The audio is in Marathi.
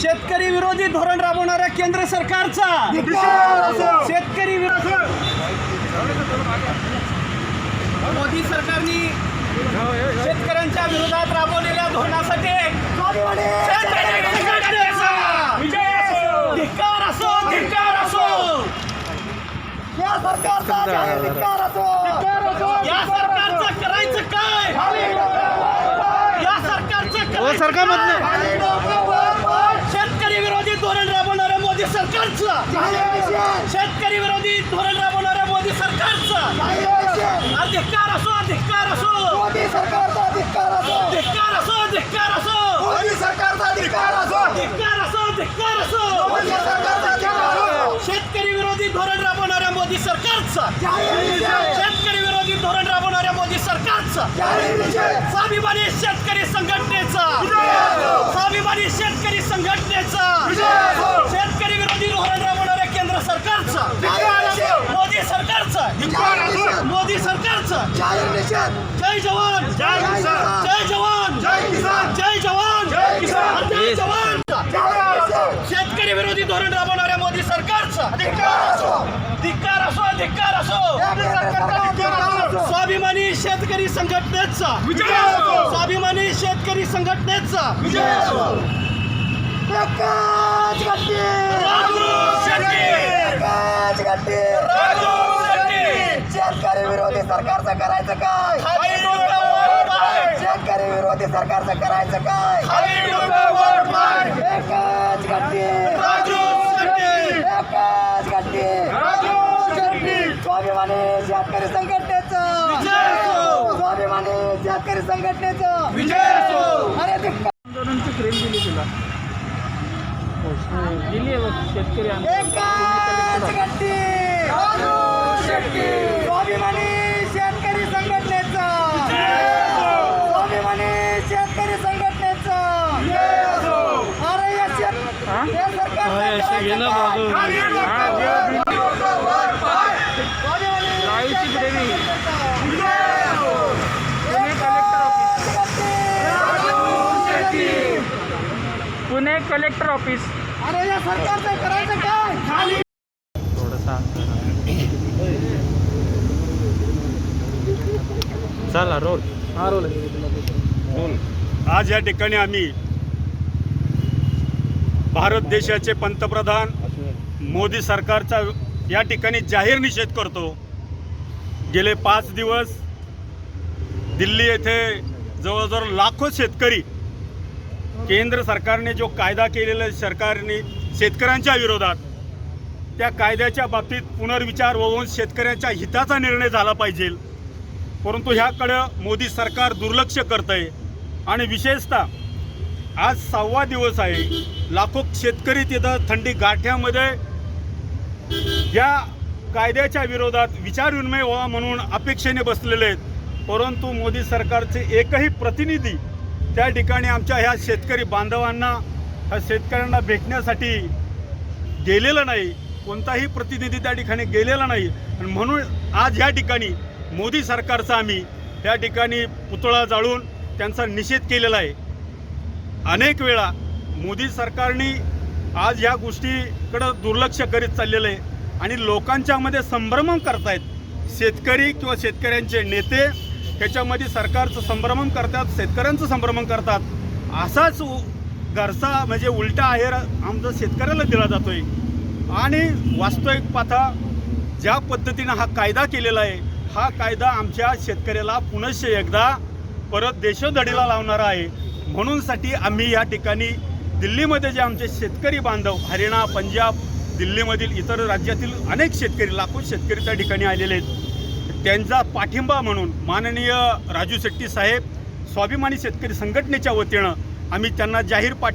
शेतकरी विरोधी धोरण राबवणाऱ्या केंद्र सरकारचा. शेतकरी विरोधी मोदी सरकारने शेतकऱ्यांच्या विरोधात राबवलेल्या धोरणासाठी धिक्कार असो धिक्कार असो. या सरकारचा जाहीर धिक्कार असो. या सरकारचं करायचं काय? या सरकारचं हो, करायचं सरकारमधनं. काय? खाली डोकं वर पाय. शेतकरी विरोधी धोरण राबवणाऱ्या मोदी सरकारचं. शेतकरी विरोधी धोरण राबवणाऱ्या मोदी सरकारचं. अधिकार असो अधिकार असो. मोदी सरकारचा धिक्कार असो. धिक्कार असो धिक्कार असो. मोदी सरकारचा धिक्कार असो. धिक्कार असो धिक्कार असो. मोदी सरकारचा धिक्कार असो. शेतकरी विरोधी धोरण राबवणाऱ्या मोदी सरकारचं. शेतकरी विरोधी धोरण राबवणाऱ्या मोदी सरकारचं. स्वाभिमानी शेतकरी संघटनेचा. स्वाभिमानी शेतकरी संघटनेचा शेतकरी विरोधी धोरण राबवणाऱ्या केंद्र सरकारचं जाहीर निषेध. मोदी सरकारचं जाहीर निषेध. मोदी सरकारचं जाहीर निषेध. जय जवान जय किसान. जय जवान जय किसान. जय जवान जय किसान. जय जवान. शेतकरी विरोधी धोरण राबवणाऱ्या मोदी सरकारचं धिक्कार असो. धिक्कार असो धिक्कार असो. स्वाभिमानी शेतकरी संघटनेचा विजय असो. स्वाभिमानी शेतकरी संघटनेचा विजय असो. एकाच गट्टी. राजू शेट्टी एकाच गट्टी. राजू सरकारचं करायचं काय? शेतकरी विरोधी सरकारचं करायचं काय? एकाच शेट्टी. एकाच शेट्टी. स्वाभिमानी शेतकरी संघटनेचं. विजय असो. स्वाभिमानी शेतकरी संघटनेचं. विजय असो. अरे धिक्कार. आंदोलनची फ्रेम दिली तुला. शेतकरी एकाच गट्टी. स्वाभिमानी शेतकरी संघटनेचं स्वाभिमानी शेतकरी संघटनेचं अरे या शेत- हा? या सरकारचं होय, असं करायचं गेलं काय? बाजू. हा, दे, दे. स्वाभिमानी Pune collector office Pune collector office अरे या सरकारचं करायचं काय थोडंसा चला रोल हा रोल आज या ठिकाणी आम्ही भारत देशाचे पंतप्रधान मोदी सरकारचा या ठिकाणी जाहीर निषेध करतो. गेले पाच दिवस दिल्ली येथे जवळजवळ लाखो शेतकरी केंद्र सरकारने जो कायदा केलेला सरकारने शेतकऱ्यांच्या विरोधात त्या कायद्याच्या बाबतीत पुनर्विचार होऊन शेतकऱ्यांच्या हिताचा निर्णय झाला पाहिजे. परंतु ह्याकडं मोदी सरकार दुर्लक्ष करत आहे आणि विशेषतः आज सहावा दिवस आहे. लाखो शेतकरी तिथं थंडी गाठ्यामध्ये या कायद्याच्या विरोधात विचारविनिमय व्हावा म्हणून अपेक्षेने बसलेले आहेत. परंतु मोदी सरकारचे एकही प्रतिनिधी त्या ठिकाणी आमच्या ह्या शेतकरी बांधवांना ह्या शेतकऱ्यांना भेटण्यासाठी गेलेलं नाही. कोणताही प्रतिनिधी त्या ठिकाणी गेलेला नाही. आणि म्हणून आज या ठिकाणी मोदी सरकारचा आम्ही या ठिकाणी पुतळा जाळून त्यांचा निषेध केलेला आहे. अनेक वेळा मोदी सरकारने आज ह्या गोष्टीकडं दुर्लक्ष करीत चाललेलं आहे. आणि लोकांच्यामध्ये संभ्रमण करतायत. शेतकरी किंवा शेतकऱ्यांचे नेते ह्याच्यामध्ये सरकारचं संभ्रमण करतात शेतकऱ्यांचं संभ्रमण करतात. असाच घरचा म्हणजे उलटा आहेर आमचा शेतकऱ्याला दिला जातोय. आणि वास्तविक पाथा ज्या पद्धतीनं हा कायदा केलेला आहे हा कायदा आमच्या शेतकऱ्याला पुनश्च एकदा परत देशोधडीला लावणारा आहे. म्हणूनसाठी आम्ही या ठिकाणी दिल्लीमध्ये जे आमचे शेतकरी बांधव हरियाणा पंजाब दिल्लीमधील इतर राज्यातील अनेक शेतकरी लाखो शेतकरी त्या ठिकाणी आलेले आहेत. त्यांचा पाठिंबा म्हणून माननीय राजू शेट्टी साहेब स्वाभिमानी शेतकरी संघटनेच्या वतीनं आम्ही त्यांना जाहीर पाठिंबा